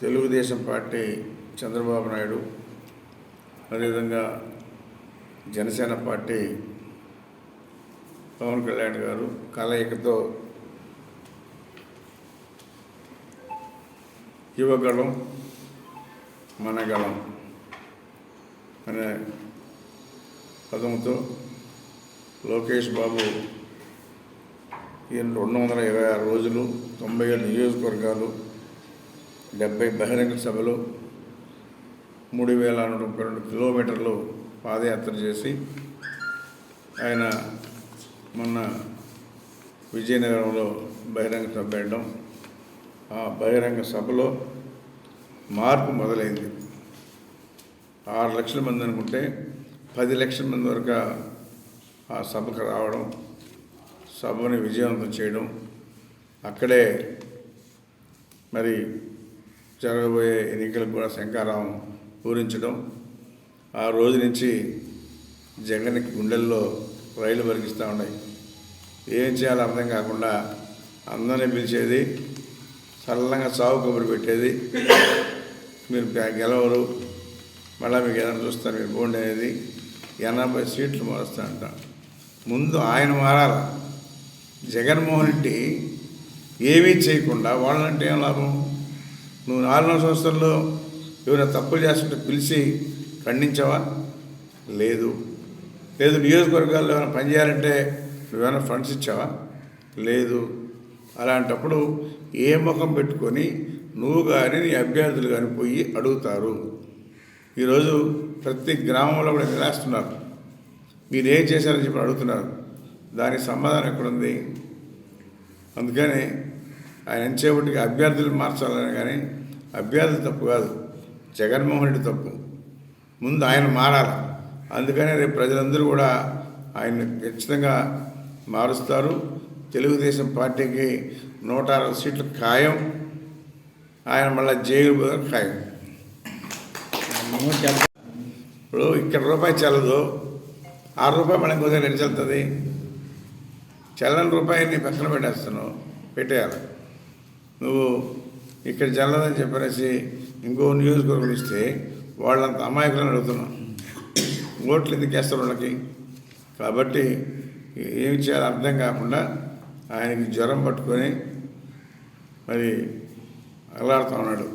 Telugu Desam party Chandrababu Naidu అదేవిధంగా Janasena party Pawan Kalyan గారు కలయికతో యువగళం మనగళం అనే పదంతో లోకేష్ బాబు ఈ రెండు వందల ఇరవై ఆరు రోజులు తొంభై ఏడు నియోజకవర్గాలు డెబ్బై బహిరంగ సభలో మూడు వేల నూట ముప్పై రెండు కిలోమీటర్లు పాదయాత్ర చేసి ఆయన మొన్న విజయనగరంలో బహిరంగ సభ పెట్టడం ఆ బహిరంగ సభలో మార్పు మొదలైంది. ఆరు లక్షల మంది అనుకుంటే పది లక్షల మంది వరకు ఆ సభకు రావడం సభని విజయవంతం చేయడం అక్కడే మరి జరగబోయే ఎన్నికలకు కూడా శంకారావం పూరించడం ఆ రోజు నుంచి జగన్కి గుండెల్లో రైలు పరిగిస్తూ ఉన్నాయి. ఏం చేయాలో అర్థం కాకుండా అందరినీ పిలిచేది సరళంగా సాగు కబురు పెట్టేది మీరు గెలవరు మళ్ళీ మీకు ఏదైనా చూస్తారు మీరు బోండి అనేది ఎనభై సీట్లు మారుస్తా అంట ముందు ఆయన మారాల. జగన్మోహన్ రెడ్డి ఏమీ చేయకుండా వాళ్ళంటే ఏం లాభం? నువ్వు నాలుగు సంవత్సరాల్లో ఎవరైనా తప్పులు చేస్తుంటే పిలిచి ఖండించావా? లేదు. లేదు నియోజకవర్గాల్లో ఏమైనా పనిచేయాలంటే నువ్వేమైనా ఫండ్స్ ఇచ్చావా? లేదు. అలాంటప్పుడు ఏ ముఖం పెట్టుకొని నువ్వు కానీ నీ అభ్యర్థులు కానీ పోయి అడుగుతారు. ఈరోజు ప్రతి గ్రామంలో కూడా నిరాస్తున్నారు మీరు ఏం చేశారని చెప్పి అడుగుతున్నారు. దానికి సమాధానం ఎక్కడుంది? అందుకని ఆయన ఎంచేపటికి అభ్యర్థులు మార్చాలని కానీ అభ్యర్థి తప్పు కాదు. జగన్మోహన్ రెడ్డి తప్పు. ముందు ఆయన మారాలి. అందుకనే రేపు ప్రజలందరూ కూడా ఆయన ఖచ్చితంగా మారుస్తారు. తెలుగుదేశం పార్టీకి నూట అరవై సీట్లు ఖాయం. ఆయన మళ్ళీ జైలు ఖాయం. ఇప్పుడు ఇక్కడ రూపాయి చెల్లదు. ఆరు రూపాయలు మనకు కొద్దిగా ఎన్ని చెల్లుతుంది? చల్లని రూపాయిని పక్కన పెట్టేస్తున్నావు. పెట్టేయాలి. నువ్వు ఇక్కడ జల్లదని చెప్పనేసి ఇంకో నియోజకవర్గం ఇస్తే వాళ్ళంత అమాయకులను అడుగుతున్నాం. ఓట్లు ఎందుకు వేస్తారు వాళ్ళకి? కాబట్టి ఏమి చేయాలో అర్థం కాకుండా ఆయనకి జ్వరం పట్టుకొని మరి అల్లాడుతూ ఉన్నాడు.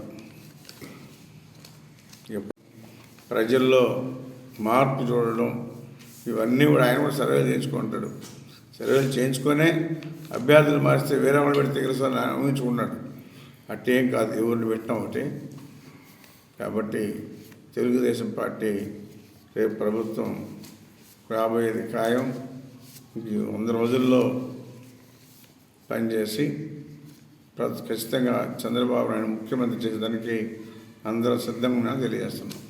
ప్రజల్లో మార్పు చూడడం ఇవన్నీ కూడా ఆయన కూడా సర్వేలు చేయించుకుంటాడు. సర్వేలు చేయించుకొనే అభ్యర్థులు మారిస్తే వేరే వాళ్ళు పెడితే తెలుసు అని ఆయన ఊహించుకున్నాడు. అట్టేం కాదు ఎవరిని పెట్టినా ఒకటి. కాబట్టి తెలుగుదేశం పార్టీ రేపు ప్రభుత్వం రాబోయేది ఖాయం. వంద రోజుల్లో పనిచేసి ఖచ్చితంగా చంద్రబాబు నాయుడు ముఖ్యమంత్రి చేసేదానికి అందరూ సిద్ధంగా తెలియజేస్తున్నాం.